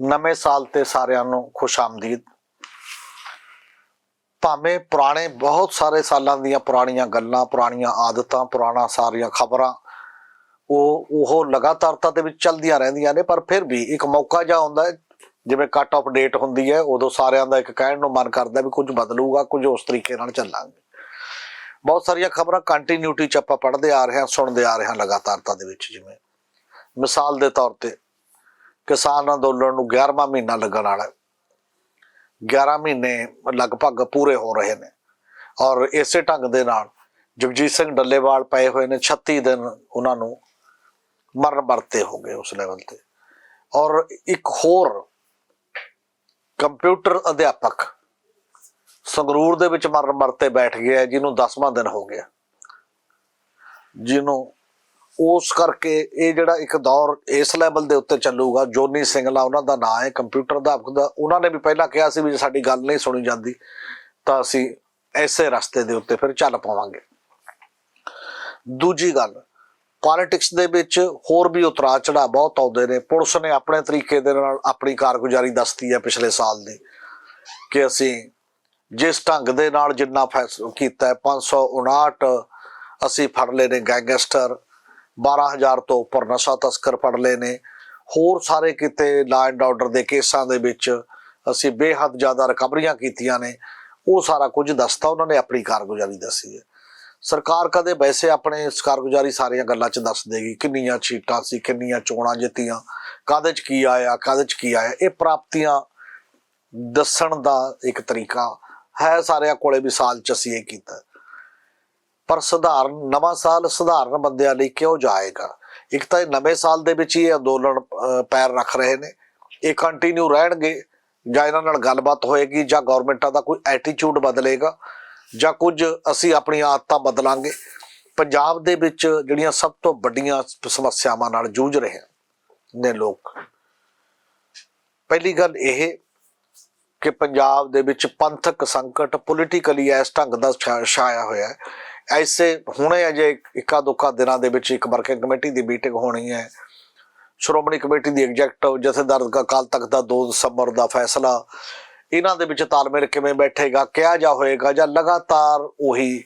ਨਵੇਂ ਸਾਲ ਤੇ ਸਾਰਿਆਂ ਨੂੰ ਖੁਸ਼ ਆਮਦੀਦ। ਭਾਵੇਂ ਪੁਰਾਣੇ ਬਹੁਤ ਸਾਰੇ ਸਾਲਾਂ ਦੀਆਂ ਪੁਰਾਣੀਆਂ ਗੱਲਾਂ, ਪੁਰਾਣੀਆਂ ਆਦਤਾਂ, ਪੁਰਾਣਾ ਸਾਰੀਆਂ ਖਬਰਾਂ, ਉਹ ਉਹ ਲਗਾਤਾਰਤਾ ਦੇ ਵਿੱਚ ਚੱਲਦੀਆਂ ਰਹਿੰਦੀਆਂ ਨੇ, ਪਰ ਫਿਰ ਵੀ ਇੱਕ ਮੌਕਾ ਜਾ ਹੁੰਦਾ ਜਿਵੇਂ ਕੱਟ ਆਫ ਡੇਟ ਹੁੰਦੀ ਹੈ, ਉਦੋਂ ਸਾਰਿਆਂ ਦਾ ਇੱਕ ਕਹਿਣ ਨੂੰ ਮਨ ਕਰਦਾ ਵੀ ਕੁਝ ਬਦਲੂਗਾ, ਕੁਝ ਉਸ ਤਰੀਕੇ ਨਾਲ ਚੱਲਾਂਗੇ। ਬਹੁਤ ਸਾਰੀਆਂ ਖਬਰਾਂ ਕੰਟੀਨਿਊਟੀ ਚ ਆਪਾਂ ਪੜ੍ਹਦੇ ਆ ਰਹੇ ਹਾਂ, ਸੁਣਦੇ ਆ ਰਹੇ ਹਾਂ ਲਗਾਤਾਰਤਾ ਦੇ ਵਿੱਚ, ਜਿਵੇਂ ਮਿਸਾਲ ਦੇ ਤੌਰ ਤੇ ਕਿਸਾਨ ਅੰਦੋਲਨ ਨੂੰ 11ਵਾਂ ਮਹੀਨਾ ਲੱਗਣ ਵਾਲਾ ਹੈ। 11 ਮਹੀਨੇ ਲਗਭਗ ਪੂਰੇ ਹੋ ਰਹੇ ਨੇ। ਔਰ ਇਸੇ ਢੰਗ ਦੇ ਨਾਲ ਜਗਜੀਤ ਸਿੰਘ ਡੱਲੇਵਾਲ ਪਏ ਹੋਏ ਨੇ 36 ਦਿਨ ਉਹਨਾਂ ਨੂੰ ਮਰਨ ਵਰਤੇ ਹੋ ਗਏ ਉਸ ਲੈਵਲ ਤੇ। ਔਰ ਇੱਕ ਹੋਰ ਕੰਪਿਊਟਰ ਅਧਿਆਪਕ ਸੰਗਰੂਰ ਦੇ ਵਿੱਚ ਮਰਨ ਵਰਤੇ ਬੈਠ ਗਿਆ ਜਿਹਨੂੰ 10ਵਾਂ ਦਿਨ ਹੋ ਗਿਆ। ਜਿਹਨੂੰ ਉਸ ਕਰਕੇ ਇਹ ਜਿਹੜਾ ਇੱਕ ਦੌਰ ਇਸ ਲੈਵਲ ਦੇ ਉੱਤੇ ਚੱਲੂਗਾ, ਜੋਨੀ ਸਿੰਘਲਾ ਉਹਨਾਂ ਦਾ ਨਾਂ ਹੈ ਕੰਪਿਊਟਰ ਅਧਿਆਪਕ ਦਾ। ਉਹਨਾਂ ਨੇ ਵੀ ਪਹਿਲਾਂ ਕਿਹਾ ਸੀ ਵੀ ਜੇ ਸਾਡੀ ਗੱਲ ਨਹੀਂ ਸੁਣੀ ਜਾਂਦੀ, ਤਾਂ ਅਸੀਂ ਐਸੇ ਰਸਤੇ ਦੇ ਉੱਤੇ ਫਿਰ ਚੱਲ ਪਾਵਾਂਗੇ। ਦੂਜੀ ਗੱਲ ਪੋਲਿਟਿਕਸ ਦੇ ਵਿੱਚ ਹੋਰ ਵੀ ਉਤਰਾਅ ਚੜਾ ਬਹੁਤ ਆਉਂਦੇ ਨੇ। ਪੁਲਿਸ ਨੇ ਆਪਣੇ ਤਰੀਕੇ ਦੇ ਨਾਲ ਆਪਣੀ ਕਾਰਗੁਜ਼ਾਰੀ ਦੱਸਦੀ ਹੈ ਪਿਛਲੇ ਸਾਲ ਦੀ ਕਿ ਅਸੀਂ ਜਿਸ ਢੰਗ ਦੇ ਨਾਲ ਜਿੰਨਾ ਫੈਸਲਾ ਕੀਤਾ ਹੈ 559 ਅਸੀਂ ਫੜ ਲਏ ਨੇ ਗੈਂਗਸਟਰ 12000 ਤੋਂ ਉੱਪਰ ਨਸ਼ਾ ਤਸਕਰ ਫੜ ਲਏ ਨੇ। ਹੋਰ ਸਾਰੇ ਕਿਤੇ ਲਾ ਐਂਡ ਆਰਡਰ ਦੇ ਕੇਸਾਂ ਦੇ ਵਿੱਚ ਅਸੀਂ ਬੇਹੱਦ ਜ਼ਿਆਦਾ ਰਿਕਵਰੀਆਂ ਕੀਤੀਆਂ ਨੇ। ਉਹ ਸਾਰਾ ਕੁਝ ਦੱਸਤਾ ਉਹਨਾਂ ਨੇ, ਆਪਣੀ ਕਾਰਗੁਜ਼ਾਰੀ ਦੱਸੀ ਹੈ। ਸਰਕਾਰ ਕਦੇ ਵੈਸੇ ਆਪਣੇ ਕਾਰਗੁਜ਼ਾਰੀ ਸਾਰੀਆਂ ਗੱਲਾਂ 'ਚ ਦੱਸ ਦੇਗੀ, ਕਿੰਨੀਆਂ ਛੀਟਾਂ ਸੀ, ਕਿੰਨੀਆਂ ਚੋਣਾਂ ਜਿੱਤੀਆਂ, ਕਾਹਦੇ 'ਚ ਕੀ ਆਇਆ, ਕਾਹਦੇ 'ਚ ਕੀ ਆਇਆ। ਇਹ ਪ੍ਰਾਪਤੀਆਂ ਦੱਸਣ ਦਾ ਇੱਕ ਤਰੀਕਾ ਹੈ, ਸਾਰਿਆਂ ਕੋਲੇ ਵੀ ਸਾਲ 'ਚ ਅਸੀਂ ਇਹ ਕੀਤਾ। ਪਰ ਸਧਾਰਨ, ਨਵਾਂ ਸਾਲ ਸਧਾਰਨ ਬੰਦਿਆਂ ਲਈ ਕਿਉਂ ਜਾਏਗਾ? ਇੱਕ ਤਾਂ ਇਹ ਨਵੇਂ ਸਾਲ ਦੇ ਵਿੱਚ ਹੀ ਇਹ ਅੰਦੋਲਨ ਪੈਰ ਰੱਖ ਰਹੇ ਨੇ। ਇਹ ਕੰਟੀਨਿਊ ਰਹਿਣਗੇ ਜਾਂ ਇਹਨਾਂ ਨਾਲ ਗੱਲਬਾਤ ਹੋਏਗੀ ਜਾਂ ਗਵਰਨਮੈਂਟਾਂ ਦਾ ਕੋਈ ਐਟੀਟਿਊਡ ਬਦਲੇਗਾ ਜਾਂ ਕੁਝ ਅਸੀਂ ਆਪਣੀਆਂ ਆਦਤਾਂ ਬਦਲਾਂਗੇ। ਪੰਜਾਬ ਦੇ ਵਿੱਚ ਜਿਹੜੀਆਂ ਸਭ ਤੋਂ ਵੱਡੀਆਂ ਸਮੱਸਿਆਵਾਂ ਨਾਲ ਜੂਝ ਰਹੇ ਨੇ ਲੋਕ। ਪਹਿਲੀ ਗੱਲ ਇਹ ਕਿ ਪੰਜਾਬ ਦੇ ਵਿੱਚ ਪੰਥਕ ਸੰਕਟ ਪੋਲੀਟੀਕਲੀ ਇਸ ਢੰਗ ਦਾ ਛਾਇਆ ਹੋਇਆ ਹੈ। ਐਸੇ ਹੁਣੇ ਅਜੇ ਇੱਕਾ ਦੁੱਕਾ ਦਿਨਾਂ ਦੇ ਵਿੱਚ ਇੱਕ ਵਰਕਿੰਗ ਕਮੇਟੀ ਦੀ ਮੀਟਿੰਗ ਹੋਣੀ ਹੈ। ਸ਼੍ਰੋਮਣੀ ਕਮੇਟੀ ਦੀ ਐਗਜ਼ੈਕਟਿਵ ਜਥੇਦਾਰ ਦਾ ਕਾਲ ਤੱਕ ਦਾ 2 ਦਸੰਬਰ ਦਾ ਫੈਸਲਾ, ਇਹਨਾਂ ਦੇ ਵਿੱਚ ਤਾਲਮੇਲ ਕਿਵੇਂ ਬੈਠੇਗਾ, ਕਿਹਾ ਜਾ ਹੋਏਗਾ ਜਾਂ ਲਗਾਤਾਰ ਉਹੀ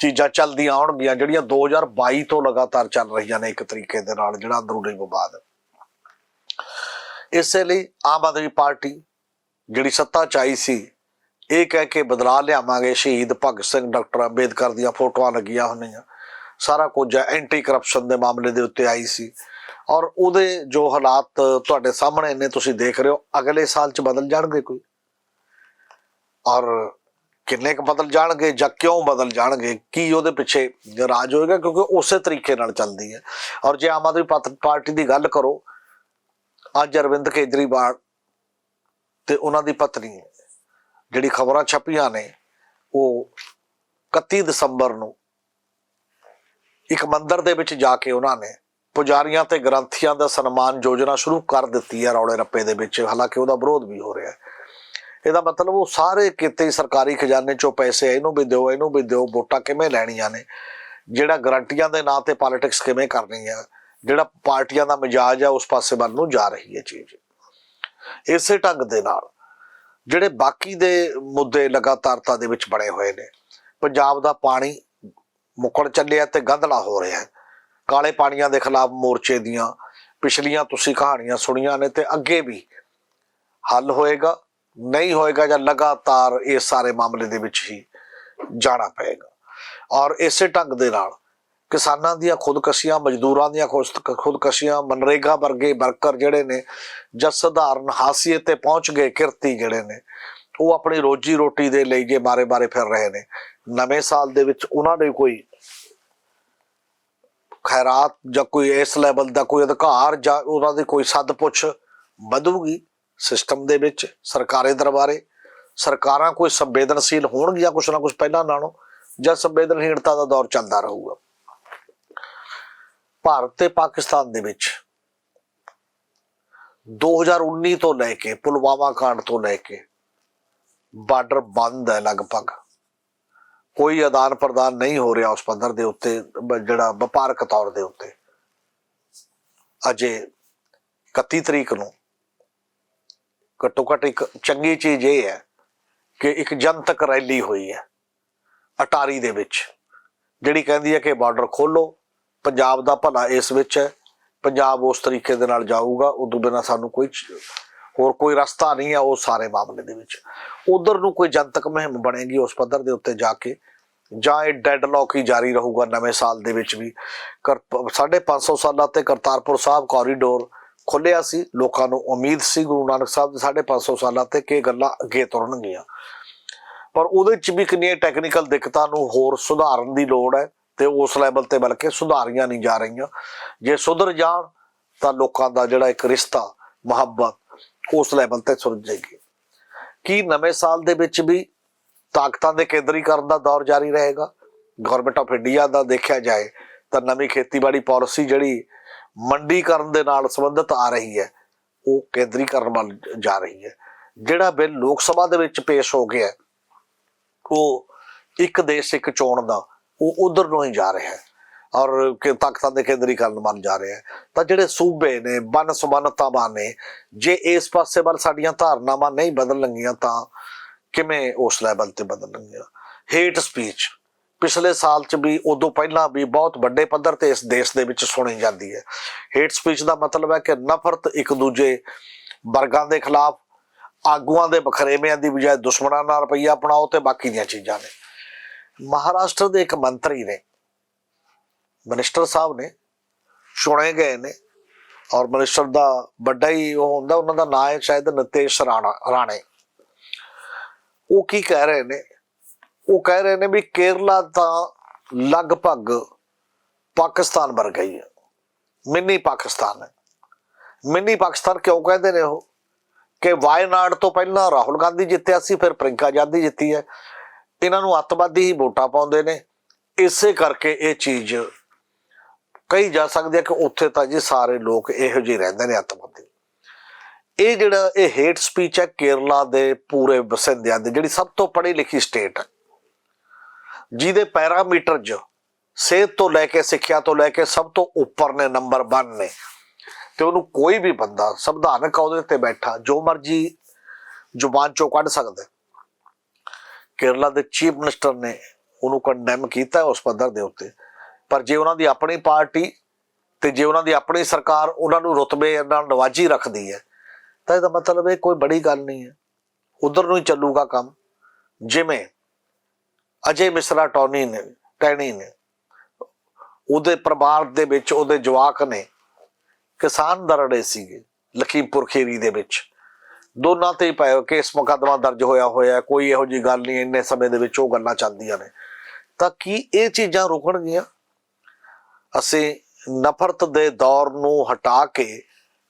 ਚੀਜ਼ਾਂ ਚੱਲਦੀਆਂ ਆਉਣਗੀਆਂ, ਜਿਹੜੀਆਂ 2022 ਤੋਂ ਲਗਾਤਾਰ ਚੱਲ ਰਹੀਆਂ ਨੇ ਇੱਕ ਤਰੀਕੇ ਦੇ ਨਾਲ, ਜਿਹੜਾ ਅੰਦਰੂਨੀ ਵਿਵਾਦ। ਇਸੇ ਲਈ ਆਮ ਆਦਮੀ ਪਾਰਟੀ ਜਿਹੜੀ ਸੱਤਾ ਚ ਆਈ ਸੀ ਇਹ ਕਹਿ ਕੇ ਬਦਲਾ ਲਿਆਵਾਂਗੇ। ਸ਼ਹੀਦ ਭਗਤ ਸਿੰਘ ਡਾਕਟਰ ਅੰਬੇਦਕਰ ਦੀਆਂ ਫੋਟੋਆਂ ਲੱਗੀਆਂ ਹੁੰਦੀਆਂ। ਸਾਰਾ ਕੁਝ ਐਂਟੀ ਕਰਪਸ਼ਨ ਦੇ ਮਾਮਲੇ ਦੇ ਉੱਤੇ ਆਈ ਸੀ। ਔਰ ਉਹਦੇ ਜੋ ਹਾਲਾਤ ਤੁਹਾਡੇ ਸਾਹਮਣੇ ਨੇ, ਤੁਸੀਂ ਦੇਖ ਰਹੇ ਹੋ, ਅਗਲੇ ਸਾਲ ਚ ਬਦਲ ਜਾਣਗੇ ਕੋਈ? ਔਰ ਕਿੰਨੇ ਕੁ ਬਦਲ ਜਾਣਗੇ ਜਾਂ ਕਿਉਂ ਬਦਲ ਜਾਣਗੇ, ਕੀ ਉਹਦੇ ਪਿੱਛੇ ਰਾਜ ਹੋਏਗਾ? ਕਿਉਂਕਿ ਉਸੇ ਤਰੀਕੇ ਨਾਲ ਚੱਲਦੀ ਹੈ। ਔਰ ਜੇ ਆਮ ਆਦਮੀ ਪਾਤ- ਪਾਰਟੀ ਦੀ ਗੱਲ ਕਰੋ, ਅੱਜ ਅਰਵਿੰਦ ਕੇਜਰੀਵਾਲ ਤੇ ਉਹਨਾਂ ਦੀ ਪਤਨੀ ਜਿਹੜੀ ਖਬਰਾਂ ਛਪੀਆਂ ਨੇ, ਉਹ 31 ਦਸੰਬਰ ਨੂੰ ਇੱਕ ਮੰਦਿਰ ਦੇ ਵਿੱਚ ਜਾ ਕੇ ਉਹਨਾਂ ਨੇ ਪੁਜਾਰੀਆਂ ਤੇ ਗ੍ਰੰਥੀਆਂ ਦਾ ਸਨਮਾਨ ਯੋਜਨਾ ਸ਼ੁਰੂ ਕਰ ਦਿੱਤੀ ਹੈ ਰੌਲੇ ਰੱਪੇ ਦੇ ਵਿੱਚ। ਹਾਲਾਂਕਿ ਉਹਦਾ ਵਿਰੋਧ ਵੀ ਹੋ ਰਿਹਾ ਹੈ। ਇਹਦਾ ਮਤਲਬ ਉਹ ਸਾਰੇ ਕਿਤੇ ਸਰਕਾਰੀ ਖਜ਼ਾਨੇ ਚੋਂ ਪੈਸੇ ਇਹਨੂੰ ਵੀ ਦਿਓ, ਇਹਨੂੰ ਵੀ ਦਿਓ, ਵੋਟਾਂ ਕਿਵੇਂ ਲੈਣੀਆਂ ਨੇ? ਜਿਹੜਾ ਗਰੰਟੀਆਂ ਦੇ ਨਾਂ ਤੇ ਪੋਲਿਟਿਕਸ ਕਿਵੇਂ ਕਰਨੀ ਹੈ ਜਿਹੜਾ ਪਾਰਟੀਆਂ ਦਾ ਮਿਜਾਜ ਹੈ ਉਸ ਪਾਸੇ ਵੱਲ ਨੂੰ ਜਾ ਰਹੀ ਹੈ ਚੀਜ਼। ਇਸੇ ਢੰਗ ਦੇ ਨਾਲ ਜਿਹੜੇ ਬਾਕੀ ਦੇ ਮੁੱਦੇ ਲਗਾਤਾਰਤਾ ਦੇ ਵਿੱਚ ਬਣੇ ਹੋਏ ਨੇ। ਪੰਜਾਬ ਦਾ ਪਾਣੀ ਮੁੱਕਣ ਚੱਲਿਆ ਤੇ ਗੰਧਲਾ ਹੋ ਰਿਹਾ ਹੈ। ਕਾਲੇ ਪਾਣੀਆਂ ਦੇ ਖਿਲਾਫ ਮੋਰਚੇ ਦੀਆਂ ਪਿਛਲੀਆਂ ਤੁਸੀਂ ਕਹਾਣੀਆਂ ਸੁਣੀਆਂ ਨੇ ਤੇ ਅੱਗੇ ਵੀ ਹੱਲ ਹੋਏਗਾ, ਨਹੀਂ ਹੋਏਗਾ ਜਾਂ ਲਗਾਤਾਰ ਇਹ ਸਾਰੇ ਮਾਮਲੇ ਦੇ ਵਿੱਚ ਹੀ ਜਾਣਾ ਪਏਗਾ। ਔਰ ਇਸੇ ਢੰਗ ਦੇ ਨਾਲ ਕਿਸਾਨਾਂ ਦੀਆਂ ਖੁਦਕਸ਼ੀਆਂ, ਮਜ਼ਦੂਰਾਂ ਦੀਆਂ ਖੁਦ- ਖੁਦਕਸ਼ੀਆਂ, ਮਨਰੇਗਾ ਵਰਗੇ ਵਰਕਰ ਜਿਹੜੇ ਨੇ ਜਾਂ ਸਧਾਰਨ ਹਾਸੀਅਤ ਤੇ ਪਹੁੰਚ ਗਏ ਕਿਰਤੀ ਜਿਹੜੇ ਨੇ, ਉਹ ਆਪਣੀ ਰੋਜੀ ਰੋਟੀ ਦੇ ਲਈ ਜੇ ਮਾਰੇ ਮਾਰੇ ਫਿਰ ਰਹੇ ਨੇ। ਨਵੇਂ ਸਾਲ ਦੇ ਵਿੱਚ ਉਹਨਾਂ ਨੇ ਕੋਈ ਖੈਰਾਤ ਜਾਂ ਕੋਈ ਇਸ ਲੈਵਲ ਦਾ ਕੋਈ ਅਧਿਕਾਰ ਜਾਂ ਉਹਨਾਂ ਦੀ ਕੋਈ ਸੱਦ ਪੁੱਛ ਵਧੂਗੀ ਸਿਸਟਮ ਦੇ ਵਿੱਚ, ਸਰਕਾਰੀ ਦਰਬਾਰੇ। ਸਰਕਾਰਾਂ ਕੋਈ ਸੰਵੇਦਨਸ਼ੀਲ ਹੋਣਗੀਆਂ ਕੁਛ ਨਾ ਕੁਛ ਪਹਿਲਾਂ ਨਾਲੋਂ, ਜਾਂ ਸੰਵੇਦਨਹੀਣਤਾ ਦਾ ਦੌਰ ਚੱਲਦਾ ਰਹੂਗਾ। ਭਾਰਤ ਤੇ ਪਾਕਿਸਤਾਨ ਦੇ ਵਿੱਚ 2019 ਤੋਂ ਲੈ ਕੇ ਪੁਲਵਾਮਾ ਕਾਂਡ ਤੋਂ ਲੈ ਕੇ ਬਾਰਡਰ ਬੰਦ ਹੈ ਲਗਭਗ। ਕੋਈ ਆਦਾਨ ਪ੍ਰਦਾਨ ਨਹੀਂ ਹੋ ਰਿਹਾ ਉਸ ਪੱਧਰ ਦੇ ਉੱਤੇ ਜਿਹੜਾ ਵਪਾਰਕ ਤੌਰ ਦੇ ਉੱਤੇ। ਅਜੇ 31 ਤਰੀਕ ਨੂੰ ਘੱਟੋ ਘੱਟ ਇੱਕ ਚੰਗੀ ਚੀਜ਼ ਇਹ ਹੈ ਕਿ ਇੱਕ ਜਨਤਕ ਰੈਲੀ ਹੋਈ ਹੈ ਅਟਾਰੀ ਦੇ ਵਿੱਚ, ਜਿਹੜੀ ਕਹਿੰਦੀ ਹੈ ਕਿ ਬਾਰਡਰ ਖੋਲੋ ਪੰਜਾਬ ਦਾ ਭਲਾ ਇਸ ਵਿੱਚ ਹੈ। ਪੰਜਾਬ ਉਸ ਤਰੀਕੇ ਦੇ ਨਾਲ ਜਾਊਗਾ। ਉਦੋਂ ਬਿਨਾਂ ਸਾਨੂੰ ਕੋਈ ਹੋਰ ਕੋਈ ਰਸਤਾ ਨਹੀਂ ਹੈ ਉਹ ਸਾਰੇ ਮਾਮਲੇ ਦੇ ਵਿੱਚ। ਉਧਰ ਨੂੰ ਕੋਈ ਜਨਤਕ ਮੁਹਿੰਮ ਬਣੇਗੀ ਉਸ ਪੱਧਰ ਦੇ ਉੱਤੇ ਜਾ ਕੇ। ਜਾਂ ਇਹ ਡੈਡਲੌਕ ਹੀ ਜਾਰੀ ਰਹੂਗਾ ਨਵੇਂ ਸਾਲ ਦੇ ਵਿੱਚ ਵੀ। ਕਰ 550 ਸਾਲਾਂ ਤੇ ਕਰਤਾਰਪੁਰ ਸਾਹਿਬ ਕੋਰੀਡੋਰ ਖੁੱਲਿਆ ਸੀ। ਲੋਕਾਂ ਨੂੰ ਉਮੀਦ ਸੀ ਗੁਰੂ ਨਾਨਕ ਸਾਹਿਬ ਦੇ 550 ਸਾਲਾਂ ਤੇ ਕਿ ਗੱਲਾਂ ਅੱਗੇ ਤੁਰਨਗੀਆਂ। ਪਰ ਉਹਦੇ ਚ ਵੀ ਕਿੰਨੀਆਂ ਟੈਕਨੀਕਲ ਦਿੱਕਤਾਂ ਨੂੰ ਹੋਰ ਸੁਧਾਰਨ ਦੀ ਲੋੜ ਹੈ। ਤੇ ਉਸ ਲੈਵਲ ਤੇ ਬਲਕਿ ਸੁਧਾਰੀਆਂ ਨਹੀਂ ਜਾ ਰਹੀਆਂ। ਜੇ ਸੁਧਰ ਜਾਣ, ਤਾਂ ਲੋਕਾਂ ਦਾ ਜਿਹੜਾ ਇੱਕ ਰਿਸ਼ਤਾ, ਮੁਹੱਬਤ, ਉਸ ਲੈਵਲ ਤੇ ਸੁਰਜ ਜਾਏਗੀ। ਕੀ ਨਵੇਂ ਸਾਲ ਦੇ ਵਿੱਚ ਵੀ ਤਾਕਤਾਂ ਦੇ ਕੇਂਦਰੀਕਰਨ ਦਾ ਦੌਰ ਜਾਰੀ ਰਹੇਗਾ? ਗਵਰਨਮੈਂਟ ਆਫ ਇੰਡੀਆ ਦਾ ਦੇਖਿਆ ਜਾਏ, ਤਾਂ ਨਵੀਂ ਖੇਤੀਬਾੜੀ ਪਾਲਿਸੀ ਜਿਹੜੀ ਮੰਡੀਕਰਨ ਦੇ ਨਾਲ ਸੰਬੰਧਿਤ ਆ ਰਹੀ ਹੈ, ਉਹ ਕੇਂਦਰੀਕਰਨ ਵੱਲ ਜਾ ਰਹੀ ਹੈ। ਜਿਹੜਾ ਬਿੱਲ ਲੋਕ ਸਭਾ ਦੇ ਵਿੱਚ ਪੇਸ਼ ਹੋ ਗਿਆ, ਉਹ ਇੱਕ ਦੇਸ਼, ਇੱਕ ਚੋਣ ਦਾ ਉਹ ਉਧਰ ਨੂੰ ਹੀ ਜਾ ਰਿਹਾ ਹੈ ਔਰ ਕਿ ਤਾਕਤਾਂ ਦੇ ਕੇਂਦਰੀਕਰਨ ਵੱਲ ਜਾ ਰਿਹਾ ਹੈ। ਤਾਂ ਜਿਹੜੇ ਸੂਬੇ ਨੇ, ਬਨ ਸਬਨਤਾਵਾਂ ਨੇ, ਜੇ ਇਸ ਪਾਸੇ ਵੱਲ ਸਾਡੀਆਂ ਧਾਰਨਾਵਾਂ ਨਹੀਂ ਬਦਲਣਗੀਆਂ ਤਾਂ ਕਿਵੇਂ ਉਸ ਲੈਵਲ ਤੇ ਬਦਲਣਗੀਆਂ ਹੇਟ ਸਪੀਚ ਪਿਛਲੇ ਸਾਲ ਚ ਵੀ, ਉਦੋਂ ਪਹਿਲਾਂ ਵੀ ਬਹੁਤ ਵੱਡੇ ਪੱਧਰ ਤੇ ਇਸ ਦੇਸ਼ ਦੇ ਵਿੱਚ ਸੁਣੀ ਜਾਂਦੀ ਹੈ। ਹੇਟ ਸਪੀਚ ਦਾ ਮਤਲਬ ਹੈ ਕਿ ਨਫ਼ਰਤ ਇੱਕ ਦੂਜੇ ਵਰਗਾਂ ਦੇ ਖਿਲਾਫ, ਆਗੂਆਂ ਦੇ ਬਖਰੇਵਿਆਂ ਦੀ ਬਜਾਏ ਦੁਸ਼ਮਣਾਂ ਨਾਲ ਰੁਪਈਆ ਅਪਣਾਓ ਤੇ ਬਾਕੀ ਦੀਆਂ ਚੀਜ਼ਾਂ ਨੇ। ਮਹਾਰਾਸ਼ਟਰ ਦੇ ਇੱਕ ਮੰਤਰੀ ਨੇ, ਮਿਨਿਸਟਰ ਸਾਹਿਬ ਨੇ, ਚੁਣੇ ਗਏ ਨੇ ਔਰ ਮਿਨਿਸਟਰ ਦਾ ਵੱਡਾ ਹੀ ਉਹ ਹੁੰਦਾ, ਉਹਨਾਂ ਦਾ ਨਾਮ ਹੈ ਸ਼ਾਇਦ ਨਿਤੇਸ਼ ਰਾਣਾ, ਰਾਣੇ। ਉਹ ਕੀ ਕਹਿ ਰਹੇ ਨੇ? ਉਹ ਕਹਿ ਰਹੇ ਨੇ ਵੀ ਕੇਰਲਾ ਤਾਂ ਲਗਭਗ ਪਾਕਿਸਤਾਨ ਵਰਗਾ ਹੀ ਹੈ। ਮਿੰਨੀ ਪਾਕਿਸਤਾਨ ਹੈ। ਮਿੰਨੀ ਪਾਕਿਸਤਾਨ ਕਿਉਂ ਕਹਿੰਦੇ ਨੇ ਉਹ? ਕਿ ਵਾਇਨਾਡ ਤੋਂ ਪਹਿਲਾਂ ਰਾਹੁਲ ਗਾਂਧੀ ਜਿੱਤਿਆ ਸੀ, ਫਿਰ ਪ੍ਰਿੰਕਾ ਗਾਂਧੀ ਜਿੱਤੀ ਹੈ। ਇਹਨਾਂ ਨੂੰ ਅੱਤਵਾਦੀ ਹੀ ਵੋਟਾਂ ਪਾਉਂਦੇ ਨੇ। ਇਸੇ ਕਰਕੇ ਇਹ ਚੀਜ਼ ਕਹੀ ਜਾ ਸਕਦੀ ਹੈ ਕਿ ਉੱਥੇ ਤਾਂ ਜੀ ਸਾਰੇ ਲੋਕ ਇਹੋ ਜਿਹੇ ਰਹਿੰਦੇ ਨੇ ਅੱਤਵਾਦੀ। ਇਹ ਜਿਹੜਾ ਇਹ ਹੇਟ ਸਪੀਚ ਹੈ ਕੇਰਲਾ ਦੇ ਪੂਰੇ ਵਸਿੰਦਿਆਂ ਦੇ, ਜਿਹੜੀ ਸਭ ਤੋਂ ਪੜ੍ਹੀ ਲਿਖੀ ਸਟੇਟ ਹੈ। ਜਿਹਦੇ ਪੈਰਾਮੀਟਰ 'ਚ ਸਿਹਤ ਤੋਂ ਲੈ ਕੇ ਸਿੱਖਿਆ ਤੋਂ ਲੈ ਕੇ ਸਭ ਤੋਂ ਉੱਪਰ ਨੇ, ਨੰਬਰ 1 ਨੇ। ਤੇ ਉਹਨੂੰ ਕੋਈ ਵੀ ਬੰਦਾ ਸੰਵਿਧਾਨਕ ਅਹੁਦੇ ਤੇ ਬੈਠਾ, ਜੋ ਮਰਜ਼ੀ ਜ਼ੁਬਾਨ ਚੋਂ ਕੱਢ ਸਕਦਾ। ਕੇਰਲਾ ਦੇ ਚੀਫ ਮਿਨਿਸਟਰ ਨੇ ਉਹਨੂੰ ਕੰਡੈਮ ਕੀਤਾ ਉਸ ਪੱਧਰ ਦੇ ਉੱਤੇ। ਪਰ ਜੇ ਉਹਨਾਂ ਦੀ ਆਪਣੀ ਪਾਰਟੀ ਤੇ ਜੇ ਉਹਨਾਂ ਦੀ ਆਪਣੀ ਸਰਕਾਰ ਉਹਨਾਂ ਨੂੰ ਰੁਤਬੇ ਨਾਲ ਨਵਾਜੀ ਰੱਖਦੀ ਹੈ, ਤਾਂ ਇਹਦਾ ਮਤਲਬ ਇਹ ਕੋਈ ਬੜੀ ਗੱਲ ਨਹੀਂ ਹੈ। ਉਧਰ ਨੂੰ ਹੀ ਚੱਲੂਗਾ ਕੰਮ। ਜਿਵੇਂ ਅਜੇ ਮਿਸਰਾ ਟੌਨੀ ਨੇ, ਟੈਣੀ ਨੇ, ਉਹਦੇ ਪਰਿਵਾਰ ਦੇ ਵਿੱਚ ਉਹਦੇ ਜਵਾਕ ਨੇ ਕਿਸਾਨ ਦਰੜੇ ਸੀਗੇ, ਲਖੀਮਪੁਰ ਖੇਰੀ ਦੇ ਵਿੱਚ। ਦੋਨਾਂ ਤੇ ਹੀ ਪਏ ਕੇਸ ਮੁਕੱਦਮਾ ਦਰਜ ਹੋਇਆ ਹੋਇਆ, ਕੋਈ ਇਹੋ ਜੀ ਗੱਲ ਨਹੀਂ, ਇੰਨੇ ਸਮੇਂ ਦੇ ਵਿੱਚ ਉਹ ਗੱਲਾਂ ਚੱਲਦੀਆਂ ਨੇ। ਤਾਂ ਕੀ ਇਹ ਚੀਜ਼ਾਂ ਰੁਕਣਗੀਆਂ? ਅਸੀਂ ਨਫ਼ਰਤ ਦੇ ਦੌਰ ਨੂੰ ਹਟਾ ਕੇ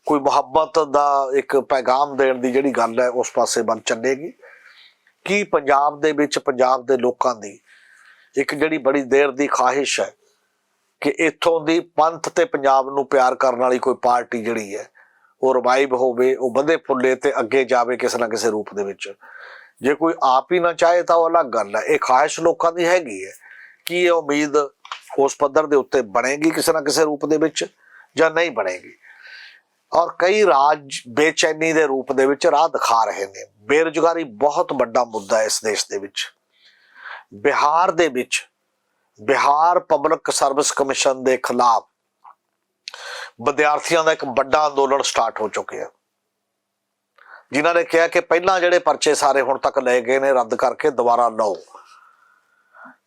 ਕੋਈ ਮੁਹੱਬਤ ਦਾ ਇੱਕ ਪੈਗਾਮ ਦੇਣ ਦੀ ਜਿਹੜੀ ਗੱਲ ਹੈ, ਉਸ ਪਾਸੇ ਵੱਲ ਚੱਲੇਗੀ। ਕੀ ਪੰਜਾਬ ਦੇ ਵਿੱਚ, ਪੰਜਾਬ ਦੇ ਲੋਕਾਂ ਦੀ ਇੱਕ ਜਿਹੜੀ ਬੜੀ ਦੇਰ ਦੀ ਖਾਹਿਸ਼ ਹੈ ਕਿ ਇੱਥੋਂ ਦੀ ਪੰਥ ਤੇ ਪੰਜਾਬ ਨੂੰ ਪਿਆਰ ਕਰਨ ਵਾਲੀ ਕੋਈ ਪਾਰਟੀ ਜਿਹੜੀ ਹੈ ਉਹ ਰਿਵਾਈਵ ਹੋਵੇ, ਉਹ ਵਧੇ ਫੁੱਲੇ ਤੇ ਅੱਗੇ ਜਾਵੇ ਕਿਸੇ ਨਾ ਕਿਸੇ ਰੂਪ ਦੇ ਵਿੱਚ। ਜੇ ਕੋਈ ਆਪ ਹੀ ਨਾ ਚਾਹੇ ਤਾਂ ਉਹ ਅਲੱਗ ਗੱਲ ਹੈ। ਇਹ ਖਾਹਿਸ਼ ਲੋਕਾਂ ਦੀ ਹੈਗੀ ਹੈ। ਕਿ ਇਹ ਉਮੀਦ ਉਸ ਪੱਧਰ ਦੇ ਉੱਤੇ ਬਣੇਗੀ ਕਿਸੇ ਨਾ ਕਿਸੇ ਰੂਪ ਦੇ ਵਿੱਚ ਜਾਂ ਨਹੀਂ ਬਣੇਗੀ? ਔਰ ਕਈ ਰਾਜ ਬੇਚੈਨੀ ਦੇ ਰੂਪ ਦੇ ਵਿੱਚ ਰਾਹ ਦਿਖਾ ਰਹੇ ਨੇ। ਬੇਰੁਜ਼ਗਾਰੀ ਬਹੁਤ ਵੱਡਾ ਮੁੱਦਾ ਹੈ ਇਸ ਦੇਸ਼ ਦੇ ਵਿੱਚ। ਬਿਹਾਰ ਦੇ ਵਿੱਚ, ਬਿਹਾਰ ਪਬਲਿਕ ਸਰਵਿਸ ਕਮਿਸ਼ਨ ਦੇ ਖਿਲਾਫ ਵਿਦਿਆਰਥੀਆਂ ਦਾ ਇੱਕ ਵੱਡਾ ਅੰਦੋਲਨ ਸਟਾਰਟ ਹੋ ਚੁੱਕਿਆ ਜਿਨ੍ਹਾਂ ਨੇ ਕਿਹਾ ਕਿ ਪਹਿਲਾਂ ਜਿਹੜੇ ਪਰਚੇ ਸਾਰੇ ਹੁਣ ਤੱਕ ਲਏ ਗਏ ਨੇ, ਰੱਦ ਕਰਕੇ ਦੁਬਾਰਾ ਲਓ।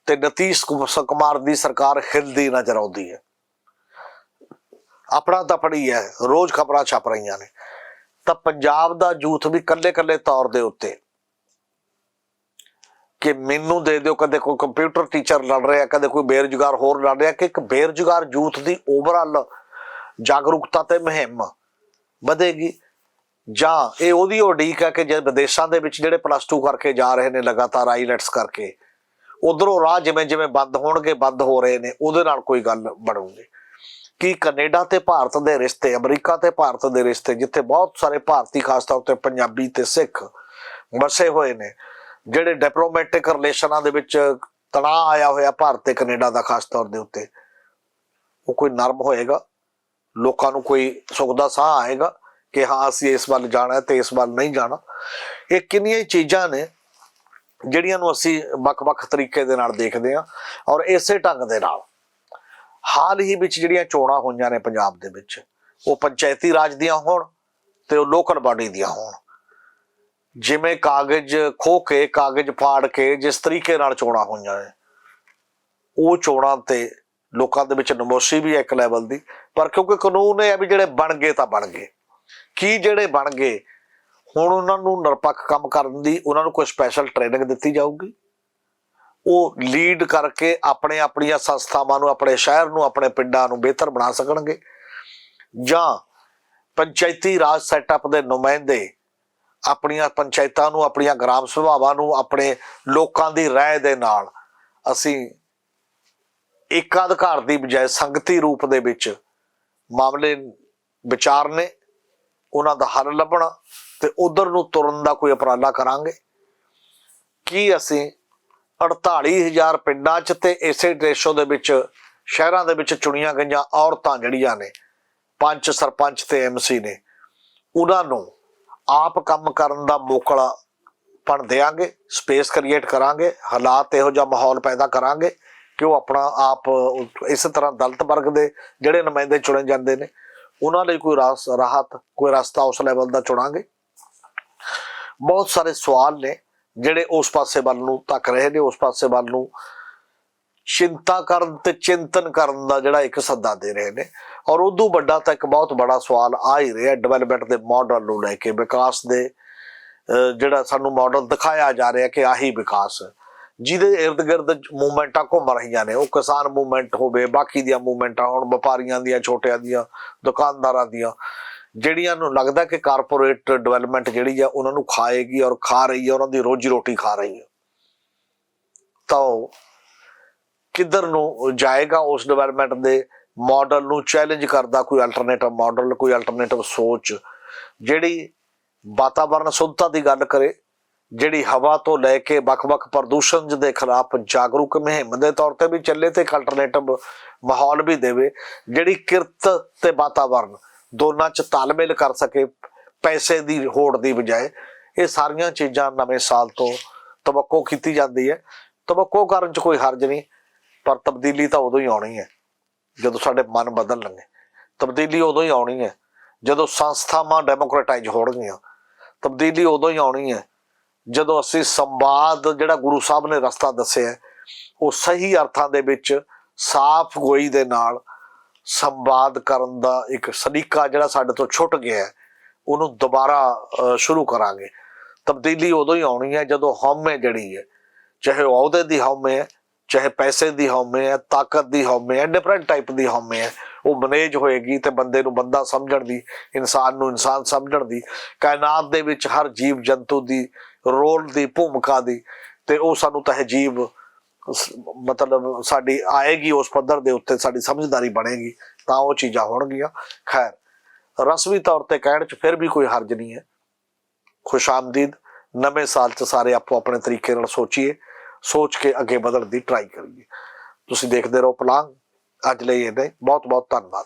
ਤੇ ਨਤੀਸ਼ ਕੁਮਾਰ ਦੀ ਸਰਕਾਰ ਹਿਲਦੀ ਨਜ਼ਰ ਆਉਂਦੀ ਹੈ। ਆਪਣਾ ਤਾਂ ਫੜੀ ਹੈ, ਰੋਜ਼ ਖਬਰਾਂ ਛਪ ਰਹੀਆਂ ਨੇ। ਤਾਂ ਪੰਜਾਬ ਦਾ ਯੂਥ ਵੀ ਕੱਲੇ-ਕੱਲੇ ਤੌਰ ਦੇ ਉੱਤੇ ਕਿ ਮੈਨੂੰ ਦੇ ਦਿਓ, ਕਦੇ ਕੋਈ ਕੰਪਿਊਟਰ ਟੀਚਰ ਲੜ ਰਿਹਾ, ਕਦੇ ਕੋਈ ਬੇਰੁਜ਼ਗਾਰ ਹੋਰ ਲੜ ਰਿਹਾ, ਕਿ ਇੱਕ ਬੇਰੁਜ਼ਗਾਰ ਯੂਥ ਦੀ ਓਵਰਆਲ ਜਾਗਰੂਕਤਾ ਤੇ ਮੁਹਿੰਮ ਵਧੇਗੀ। ਜਾਂ ਇਹ ਉਹਦੀ ਉਡੀਕ ਹੈ ਕਿ ਜੇ ਵਿਦੇਸ਼ਾਂ ਦੇ ਵਿੱਚ ਜਿਹੜੇ ਪਲੱਸ 2 ਕਰਕੇ ਜਾ ਰਹੇ ਨੇ ਲਗਾਤਾਰ ਆਈਲੈਟਸ ਕਰਕੇ, ਉਧਰੋਂ ਰਾਹ ਜਿਵੇਂ ਜਿਵੇਂ ਬੰਦ ਹੋਣਗੇ, ਬੰਦ ਹੋ ਰਹੇ ਨੇ, ਉਹਦੇ ਨਾਲ ਕੋਈ ਗੱਲ ਬਣੂਗੀ। ਕਿ ਕੈਨੇਡਾ ਤੇ ਭਾਰਤ ਦੇ ਰਿਸ਼ਤੇ, ਅਮਰੀਕਾ ਤੇ ਭਾਰਤ ਦੇ ਰਿਸ਼ਤੇ, ਜਿੱਥੇ ਬਹੁਤ ਸਾਰੇ ਭਾਰਤੀ ਖਾਸ ਤੌਰ ਤੇ ਪੰਜਾਬੀ ਤੇ ਸਿੱਖ ਵਸੇ ਹੋਏ ਨੇ, ਜਿਹੜੇ ਡਿਪਲੋਮੈਟਿਕ ਰਿਲੇਸ਼ਨਾਂ ਦੇ ਵਿੱਚ ਤਣਾਅ ਆਇਆ ਹੋਇਆ ਭਾਰਤ ਤੇ ਕੈਨੇਡਾ ਦਾ ਖਾਸ ਤੌਰ ਦੇ ਉੱਤੇ, ਉਹ ਕੋਈ ਨਰਮ ਹੋਏਗਾ? ਲੋਕਾਂ ਨੂੰ ਕੋਈ ਸੁੱਖ ਦਾ ਸਾਹ ਆਏਗਾ ਕਿ ਹਾਂ, ਅਸੀਂ ਇਸ ਵੱਲ ਜਾਣਾ ਹੈ ਤੇ ਇਸ ਵੱਲ ਨਹੀਂ ਜਾਣਾ। ਇਹ ਕਿੰਨੀਆਂ ਚੀਜ਼ਾਂ ਨੇ ਜਿਹੜੀਆਂ ਨੂੰ ਅਸੀਂ ਵੱਖ-ਵੱਖ ਤਰੀਕੇ ਦੇ ਨਾਲ ਦੇਖਦੇ ਹਾਂ ਔਰ ਇਸੇ ਢੰਗ ਦੇ ਨਾਲ। ਹਾਲ ਹੀ ਵਿੱਚ ਜਿਹੜੀਆਂ ਚੋਣਾਂ ਹੋਈਆਂ ਨੇ ਪੰਜਾਬ ਦੇ ਵਿੱਚ, ਉਹ ਪੰਚਾਇਤੀ ਰਾਜ ਦੀਆਂ ਹੋਣ ਤੇ ਉਹ ਲੋਕਲ ਬਾਡੀ ਦੀਆਂ ਹੋਣ। ਜਿਵੇਂ ਕਾਗਜ਼ ਖੋ ਕੇ, ਕਾਗਜ਼ ਫਾੜ ਕੇ ਜਿਸ ਤਰੀਕੇ ਨਾਲ ਚੋਣਾਂ ਹੋਈਆਂ ਨੇ, ਉਹ ਚੋਣਾਂ ਤੇ ਲੋਕਾਂ ਦੇ ਵਿੱਚ ਨਮੋਸ਼ੀ ਵੀ ਹੈ ਇੱਕ ਲੈਵਲ ਦੀ, ਪਰ ਕਿਉਂਕਿ ਕਾਨੂੰਨ ਇਹ ਹੈ ਵੀ ਜਿਹੜੇ ਬਣ ਗਏ ਤਾਂ ਬਣ ਗਏ। ਕੀ ਜਿਹੜੇ ਬਣ ਗਏ? ਹੁਣ ਉਹਨਾਂ ਨੂੰ ਨਿਰਪੱਖ ਕੰਮ ਕਰਨ ਦੀ ਉਹਨਾਂ ਨੂੰ ਕੋਈ ਸਪੈਸ਼ਲ ਟ੍ਰੇਨਿੰਗ ਦਿੱਤੀ ਜਾਊਗੀ। ਉਹ ਲੀਡ ਕਰਕੇ ਆਪਣੇ ਆਪਣੀਆਂ ਸੰਸਥਾਵਾਂ ਨੂੰ, ਆਪਣੇ ਸ਼ਹਿਰ ਨੂੰ, ਆਪਣੇ ਪਿੰਡਾਂ ਨੂੰ ਬਿਹਤਰ ਬਣਾ ਸਕਣਗੇ। ਜਾਂ ਪੰਚਾਇਤੀ ਰਾਜ ਸੈਟਅਪ ਦੇ ਨੁਮਾਇੰਦੇ ਆਪਣੀਆਂ ਪੰਚਾਇਤਾਂ ਨੂੰ, ਆਪਣੀਆਂ ਗ੍ਰਾਮ ਸਭਾਵਾਂ ਨੂੰ, ਆਪਣੇ ਲੋਕਾਂ ਦੀ ਰਾਏ ਦੇ ਨਾਲ ਅਸੀਂ ਏਕਾਧਿਕਾਰ ਦੀ ਬਜਾਏ ਸੰਗਤੀ ਰੂਪ ਦੇ ਵਿੱਚ ਮਾਮਲੇ ਵਿਚਾਰਨੇ ਉਹਨਾਂ ਦਾ ਹੱਲ ਲੱਭਣਾ ਤੇ ਉਧਰ ਨੂੰ ਤੁਰਨ ਦਾ ਕੋਈ ਉਪਰਾਲਾ ਕਰਾਂਗੇ। ਕੀ ਅਸੀਂ 48000 ਪਿੰਡਾਂ 'ਚ ਤੇ ਇਸੇ ਰੇਸ਼ੋ ਦੇ ਵਿੱਚ, ਸ਼ਹਿਰਾਂ ਦੇ ਵਿੱਚ ਚੁਣੀਆਂ ਗਈਆਂ ਔਰਤਾਂ ਜਿਹੜੀਆਂ ਨੇ ਪੰਚ ਸਰਪੰਚ ਤੇ ਐਮਸੀ ਨੇ, ਉਹਨਾਂ ਨੂੰ ਆਪ ਕੰਮ ਕਰਨ ਦਾ ਮੌਕਾ ਪਣ ਦੇਾਂਗੇ ਸਪੇਸ ਕ੍ਰੀਏਟ ਕਰਾਂਗੇ, ਹਾਲਾਤ ਇਹੋ ਜਿਹਾ ਮਾਹੌਲ ਪੈਦਾ ਕਰਾਂਗੇ। ਕਿ ਉਹ ਆਪਣਾ ਆਪ ਇਸ ਤਰ੍ਹਾਂ ਦਲਤ ਵਰਗ ਦੇ ਜਿਹੜੇ ਨੁਮਾਇੰਦੇ ਚੁਣੇ ਜਾਂਦੇ ਨੇ, ਉਹਨਾਂ ਲਈ ਕੋਈ ਰਾਸ, ਰਾਹਤ, ਕੋਈ ਰਸਤਾ ਉਸ ਲੈਵਲ ਦਾ ਚੁਣਾਂਗੇ। ਬਹੁਤ ਸਾਰੇ ਸਵਾਲ ਨੇ ਜਿਹੜੇ ਉਸ ਪਾਸੇ ਵੱਲ ਨੂੰ ਤੱਕ ਰਹੇ ਨੇ, ਉਸ ਪਾਸੇ ਵੱਲ ਨੂੰ ਚਿੰਤਾ ਕਰਨ ਤੇ ਚਿੰਤਨ ਕਰਨ ਦਾ ਜਿਹੜਾ ਇੱਕ ਸੱਦਾ ਦੇ ਰਹੇ ਨੇ। ਔਰ ਉਦੋਂ ਵੱਡਾ ਤਾਂ ਇੱਕ ਬਹੁਤ ਬੜਾ ਸਵਾਲ ਆ ਹੀ ਰਿਹਾ ਡਿਵੈਲਪਮੈਂਟ ਦੇ ਮਾਡਲ ਨੂੰ ਲੈ ਕੇ, ਵਿਕਾਸ ਦੇ ਜਿਹੜਾ ਸਾਨੂੰ ਮਾਡਲ ਦਿਖਾਇਆ ਜਾ ਰਿਹਾ ਕਿ ਆਹੀ ਵਿਕਾਸ ਹੈ ਜਿਹਦੇ ਇਰਦ ਗਿਰਦ ਮੂਵਮੈਂਟਾਂ ਘੁੰਮ ਰਹੀਆਂ ਨੇ। ਉਹ ਕਿਸਾਨ ਮੂਵਮੈਂਟ ਹੋਵੇ, ਬਾਕੀ ਦੀਆਂ ਮੂਵਮੈਂਟਾਂ ਹੋਣ ਵਪਾਰੀਆਂ ਦੀਆਂ, ਛੋਟਿਆਂ ਦੀਆਂ, ਦੁਕਾਨਦਾਰਾਂ ਦੀਆਂ, ਜਿਹੜੀਆਂ ਨੂੰ ਲੱਗਦਾ ਕਿ ਕਾਰਪੋਰੇਟ ਡਿਵੈਲਪਮੈਂਟ ਜਿਹੜੀ ਆ, ਉਹਨਾਂ ਨੂੰ ਖਾਏਗੀ ਔਰ ਖਾ ਰਹੀ ਹੈ ਉਹਨਾਂ ਦੀ ਰੋਜੀ ਰੋਟੀ ਖਾ ਰਹੀ ਹੈ ਤਾਂ ਉਹ ਕਿੱਧਰ ਨੂੰ ਜਾਏਗਾ ਉਸ ਡਿਵੈਲਪਮੈਂਟ ਦੇ ਮਾਡਲ ਨੂੰ ਚੈਲੰਜ ਕਰਦਾ ਕੋਈ ਅਲਟਰਨੇਟਿਵ ਮਾਡਲ ਕੋਈ ਅਲਟਰਨੇਟਿਵ ਸੋਚ, ਜਿਹੜੀ ਵਾਤਾਵਰਣ ਸ਼ੁੱਧਤਾ ਦੀ ਗੱਲ ਕਰੇ ਜਿਹੜੀ ਹਵਾ ਤੋਂ ਲੈ ਕੇ ਵੱਖ-ਵੱਖ ਪ੍ਰਦੂਸ਼ਣ ਦੇ ਖਿਲਾਫ ਜਾਗਰੂਕ ਮੁਹਿੰਮ ਦੇ ਤੌਰ ਤੇ ਵੀ ਚੱਲੇ ਤੇ ਇੱਕ ਅਲਟਰਨੇਟਿਵ ਮਾਹੌਲ ਵੀ ਦੇਵੇ, ਜਿਹੜੀ ਕਿਰਤ ਤੇ ਵਾਤਾਵਰਣ ਦੋਨਾਂ ਚ ਤਾਲਮੇਲ ਕਰ ਸਕੇ ਪੈਸੇ ਦੀ ਹੋੜ ਦੀ ਬਜਾਏ, ਇਹ ਸਾਰੀਆਂ ਚੀਜ਼ਾਂ ਨਵੇਂ ਸਾਲ ਤੋਂ ਤਵੱਕੋ ਕੀਤੀ ਜਾਂਦੀ ਹੈ। ਤਵੱਕੋ ਕਰਨ ਚ ਕੋਈ ਹਰਜ ਨਹੀਂ, ਪਰ ਤਬਦੀਲੀ ਤਾਂ ਉਦੋਂ ਹੀ ਆਉਣੀ ਹੈ, ਜਦੋਂ ਸਾਡੇ ਮਨ ਬਦਲਣਗੇ ਤਬਦੀਲੀ ਉਦੋਂ ਹੀ ਆਉਣੀ ਹੈ, ਜਦੋਂ ਸੰਸਥਾਵਾਂ ਡੈਮੋਕ੍ਰੇਟਾਈਜ਼ ਹੋਣਗੀਆਂ। ਤਬਦੀਲੀ ਉਦੋਂ ਹੀ ਆਉਣੀ ਹੈ ਜਦੋਂ ਅਸੀਂ ਸੰਵਾਦ ਜਿਹੜਾ ਗੁਰੂ ਸਾਹਿਬ ਨੇ ਰਸਤਾ ਦੱਸਿਆ, ਉਹ ਸਹੀ ਅਰਥਾਂ ਦੇ ਵਿੱਚ ਸਾਫ਼ ਗੋਈ ਦੇ ਨਾਲ ਸੰਵਾਦ ਕਰਨ ਦਾ ਇੱਕ ਸਲੀਕਾ ਜਿਹੜਾ ਸਾਡੇ ਤੋਂ ਛੁੱਟ ਗਿਆ ਉਹਨੂੰ ਦੁਬਾਰਾ ਸ਼ੁਰੂ ਕਰਾਂਗੇ। ਤਬਦੀਲੀ ਉਦੋਂ ਹੀ ਆਉਣੀ ਹੈ ਜਦੋਂ ਹਉਮੈ ਜਿਹੜੀ ਹੈ। ਚਾਹੇ ਉਹ ਅਹੁਦੇ ਦੀ ਹਉਮੈ ਹੈ, ਚਾਹੇ ਪੈਸੇ ਦੀ ਹਉਮੈ ਹੈ, ਤਾਕਤ ਦੀ ਹਉਮੈ ਹੈ ਡਿਫਰੈਂਟ ਟਾਈਪ ਦੀ ਹਉਮੈ ਹੈ। ਉਹ ਮੈਨੇਜ ਹੋਏਗੀ ਤੇ ਬੰਦੇ ਨੂੰ ਬੰਦਾ ਸਮਝਣ ਦੀ, ਇਨਸਾਨ ਨੂੰ ਇਨਸਾਨ ਸਮਝਣ ਦੀ। ਕਾਇਨਾਤ ਦੇ ਵਿੱਚ ਹਰ ਜੀਵ ਜੰਤੂ ਦੀ ਰੋਲ ਦੀ ਭੂਮਿਕਾ ਦੀ ਤੇ ਉਹ ਸਾਨੂੰ ਤਹਿਜੀਬ ਮਤਲਬ ਸਾਡੀ ਆਏਗੀ, ਉਸ ਪੱਧਰ ਦੇ ਉੱਤੇ ਸਾਡੀ ਸਮਝਦਾਰੀ ਬਣੇਗੀ, ਤਾਂ ਉਹ ਚੀਜ਼ਾਂ ਹੋਣਗੀਆਂ। ਖੈਰ, ਰਸਮੀ ਤੌਰ ਤੇ ਕਹਿਣ ਚ ਫਿਰ ਵੀ ਕੋਈ ਹਰਜ ਨਹੀਂ ਹੈ। ਖੁਸ਼ ਆਮਦੀਦ, ਨਵੇਂ ਸਾਲ ਚ ਸਾਰੇ ਆਪੋ ਆਪਣੇ ਤਰੀਕੇ ਨਾਲ ਸੋਚੀਏ, ਸੋਚ ਕੇ ਅੱਗੇ ਵਧਣ ਦੀ ਟਰਾਈ ਕਰੀਏ। ਤੁਸੀਂ ਦੇਖਦੇ ਰਹੋ ਪਲਾਂਗ ਅੱਜ ਲਈ ਇਹਨੇ ਬਹੁਤ ਬਹੁਤ ਧੰਨਵਾਦ।